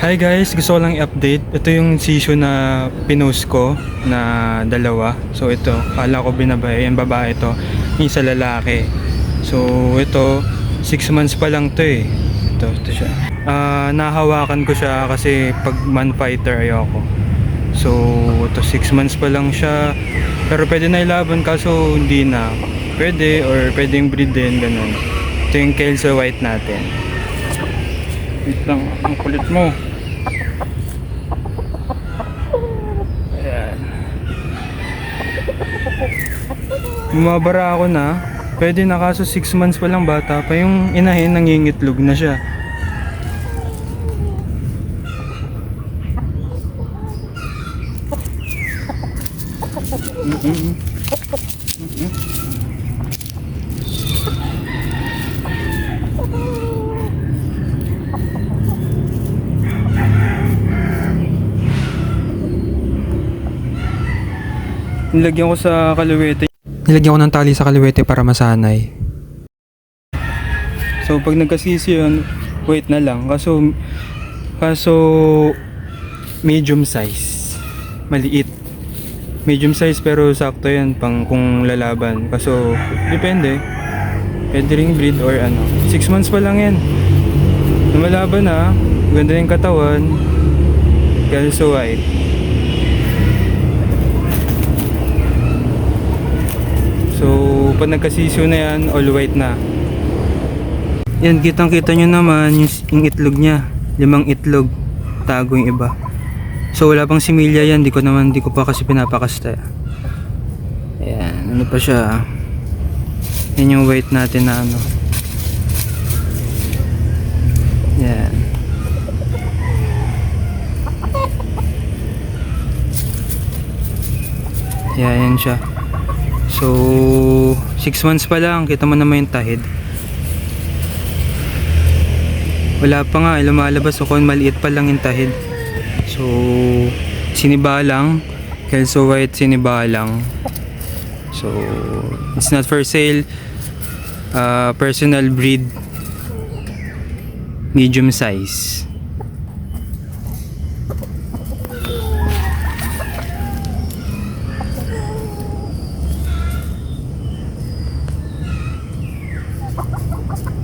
Hi guys, gusto ko lang i-update. Ito yung season na pinost ko na dalawa. So ito, kala ko binabae. Yung babae ito, yung isa lalaki. So ito, 6 months pa lang to eh. Ito, ito siya. Ah, nahawakan ko siya kasi pag man fighter ayoko. So ito 6 months pa lang siya. Pero pwede na ilaban kaso hindi na. Pwede or pwedeng breed din ganun. Ito yung Kelso White natin. Wait lang, ang kulit mo. Ayan. Bumabara ako na. Pwede na kaso 6 months pa lang bata pa. Yung inahin nangingitlog na siya. Mm-mm. Nilagyan ko sa kaluwete. Nilagyan ko ng tali sa kaluwete para masanay. So pag nagkasisi yun, wait na lang. Kaso, kaso medium size. Maliit. Medium size pero sakto yan pang kung lalaban. Kaso depende. Pwede ring breed or ano. 6 months pa lang yan. Lumalaban na. Ganda yung katawan. Kelso white. So, pag nagkasisyo na yan, all white na. Yan, kitang kita nyo naman yung, itlog niya. Limang itlog. Tago yung iba. So, wala pang similya yan. Di ko naman, di ko pa kasi pinapakasta. Ayan, ano pa siya. Yan yung white natin na ano. Yan. Yan, yan siya. So, 6 months pa lang, kita mo naman yung tahid. Wala pa nga, eh, lumalabas ako, maliit pa lang yung tahid. So, siniba lang, Kelso White siniba lang. So, it's not for sale. Uh, personal breed, medium size.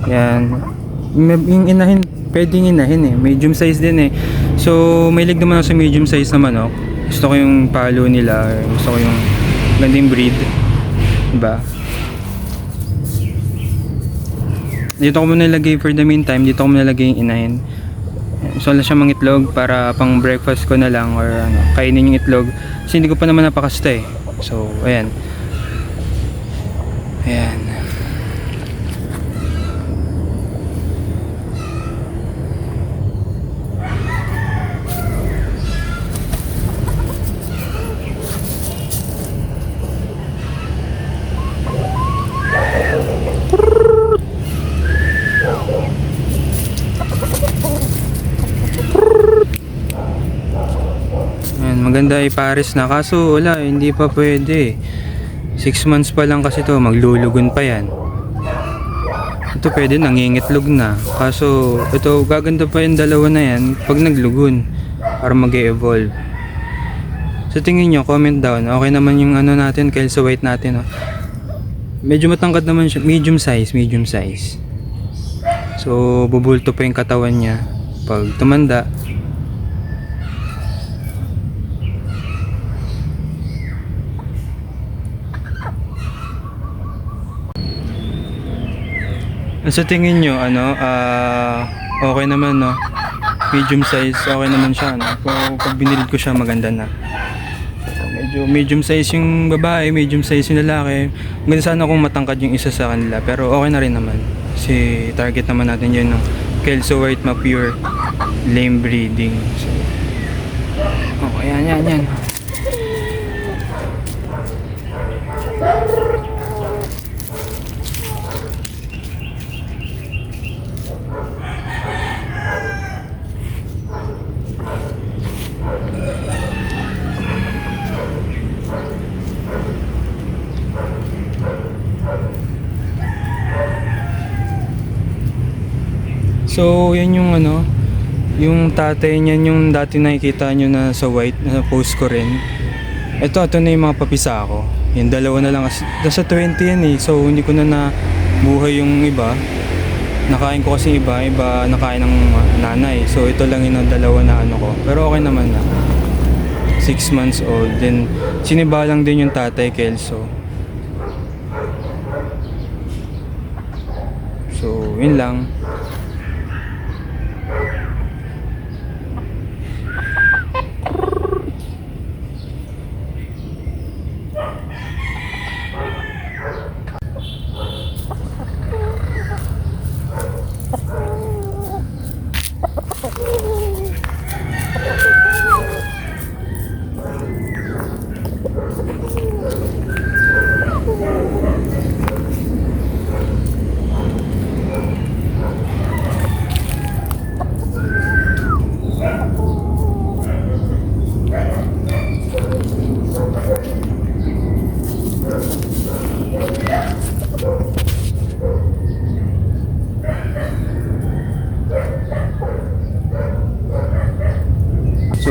Yan. Yung inahin, pwedeng inahin eh. Medium size din eh. So, may lig naman ako sa medium size na manok. Gusto ko yung palo nila. Gusto ko yung ganding breed. Diba? Dito ko muna nilagay for the meantime. Dito ko muna nilagay yung inahin. So, wala siya mangitlog para pang breakfast ko na lang or ano, kainin yung itlog. Kasi hindi ko pa naman napakasta eh. So, ayan. Ayan. Maganda i-pares na. Kaso wala, hindi pa pwede. 6 months pa lang kasi to, maglulugon pa yan. Ito pwede, nangingitlog na. Kaso, ito, gaganda pa yung dalawa na yan pag naglugon. Para mag evolve Sa tingin nyo, comment down. Okay naman yung ano natin, Kelso White natin. Oh. Medyo matangkad naman siya. Medium size, medium size. So, bubulto pa yung katawan niya. Pag tumanda, Sa tingin nyo, ano, ah, okay naman, no? Medium size, okay naman siya, no? Kung pag binilid ko siya, maganda na. Medyo medium size yung babae, medium size yung lalaki. Maganda sana kung matangkad yung isa sa kanila, pero okay na rin naman. Kasi target naman natin yun ng Kelso White ma pure lame breeding. So, oh, yan, yan, yan. So, yan yung ano, Yung tatay niyan yung dati nakikita nyo na sa white, na post ko rin. Ito, ito na yung mga papisa ko. Yung dalawa na lang. Nasa 20 yan eh. So, hindi ko na na buhay yung iba. Nakain ko kasi iba, iba nakain ng nanay. So, ito lang yung dalawa na ano ko. Pero okay naman na. 6 months old. Then, siniba lang din yung tatay, Kelso. So, yun lang.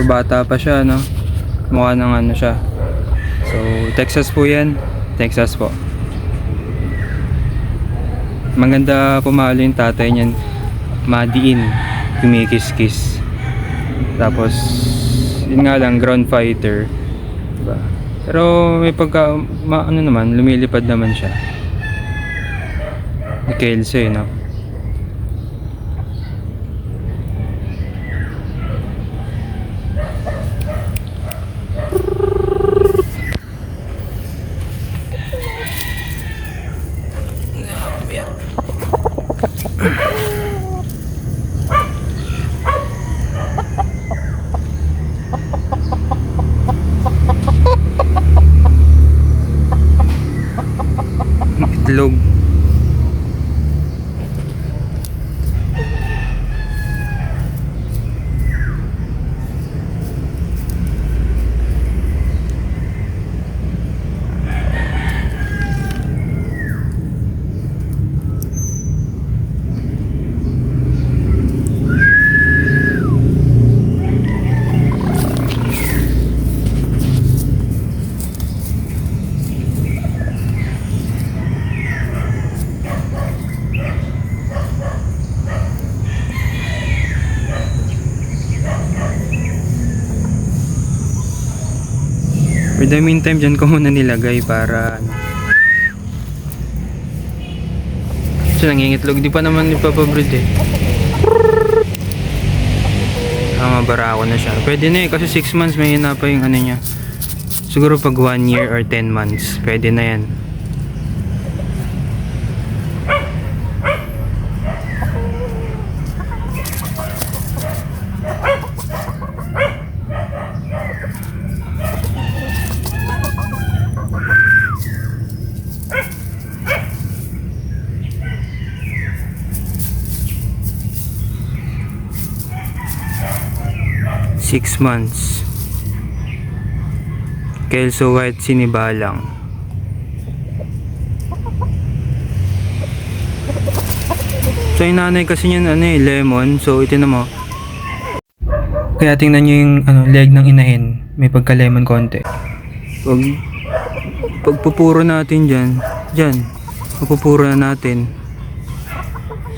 Bata pa siya, no? Mukha ng ano siya. So Texas po yan. Texas po. Maganda pumalo yung tatay niyan. Madiin. Kumikis-kis. Tapos, yun nga lang, ground fighter. Diba? Pero may pagka, ma, ano naman, lumilipad naman siya. Ni Kelsey, no? Itlog. For the meantime, dyan ko muna nilagay para ano. Nangingitlog. Di pa naman ipapabreed eh. Ah, mabara ako na siya. Pwede na eh, kasi 6 months may hina pa yung ano niya. Siguro pag 1 year or 10 months, pwede na yan. Six months. Kelso White sinibalang. So yung nanay kasi niyan ano eh, lemon. So ito na mo. Kaya tingnan nyo yung ano, leg ng inahin. May pagka-lemon konti. Pag pagpupuro natin dyan, dyan, pagpupuro na natin.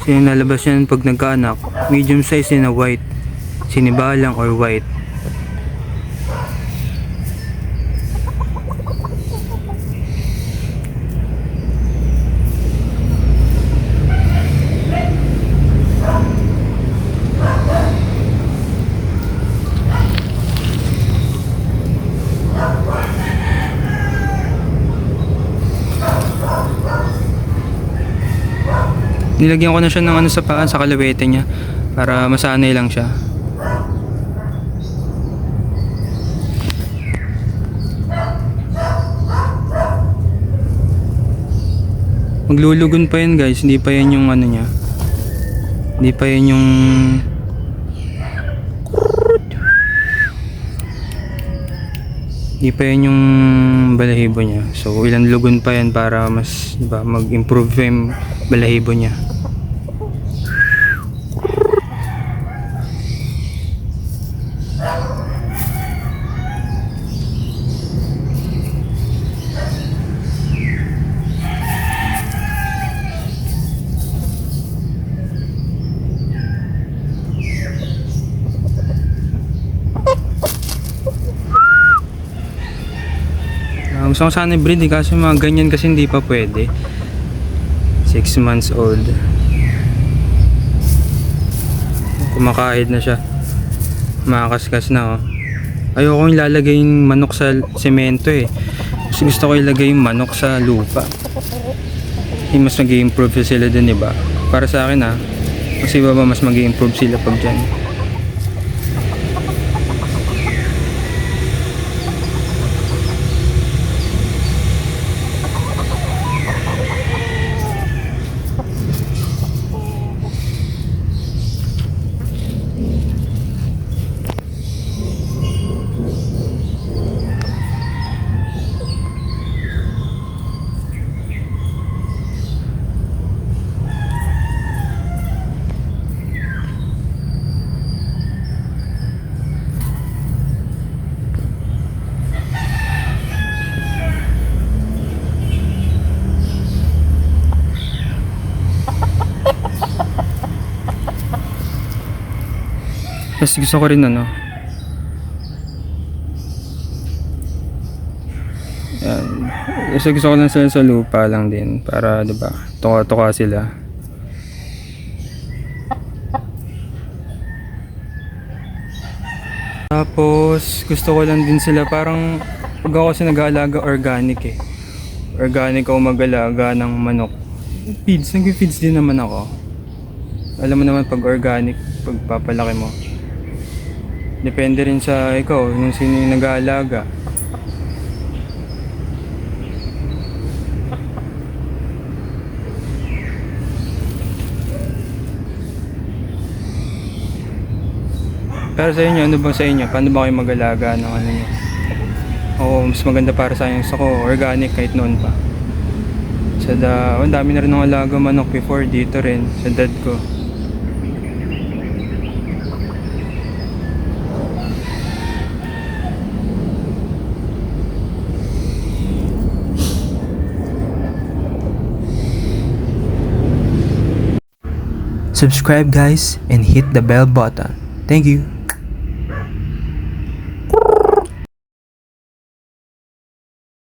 So yung lalabas yan pag nagkaanak, medium size yun na white sinibalang or white. Nilagyan ko na siya ng ano sa paa, sa kalawete niya para masanay lang siya. Maglulugon pa yan guys, hindi pa yan yung ano niya. Hindi pa yan yung Hindi pa yan yung balahibo niya. So ilang lugon pa yan para mas diba, mag-improve pa yung balahibo niya. Gusto ko sana breed eh, kaso mga ganyan kasi hindi pa pwede. 6 months old. Kumakahid na siya. Makakaskas na oh. Ayoko yung lalagay yung manok sa semento eh. Kasi gusto ko ilagay yung manok sa lupa. Yung mas mag improve sila dun, diba? Para sa akin ah. Kasi ba mas mag improve sila pag dyan. Tapos gusto ko rin ano. Yan. Gusto, gusto ko lang sila sa lupa lang din. Para, di ba, tuka-tuka sila. Tapos, gusto ko lang din sila parang pag ako kasi nag-aalaga organic eh. Organic ako mag-alaga ng manok. Feeds, nag-feeds din naman ako. Alam mo naman pag organic, pagpapalaki mo. Depende rin sa ikaw, yung sino yung nag-aalaga. Pero sa inyo, ano ba sa inyo? Paano ba kayo mag-alaga ng ano nyo? Oo, mas maganda para sa akin. Gusto ko organic kahit noon pa. Sa da, oh, dami na rin ng alaga manok before dito rin, sa dad ko. Subscribe guys and hit the bell button. Thank you.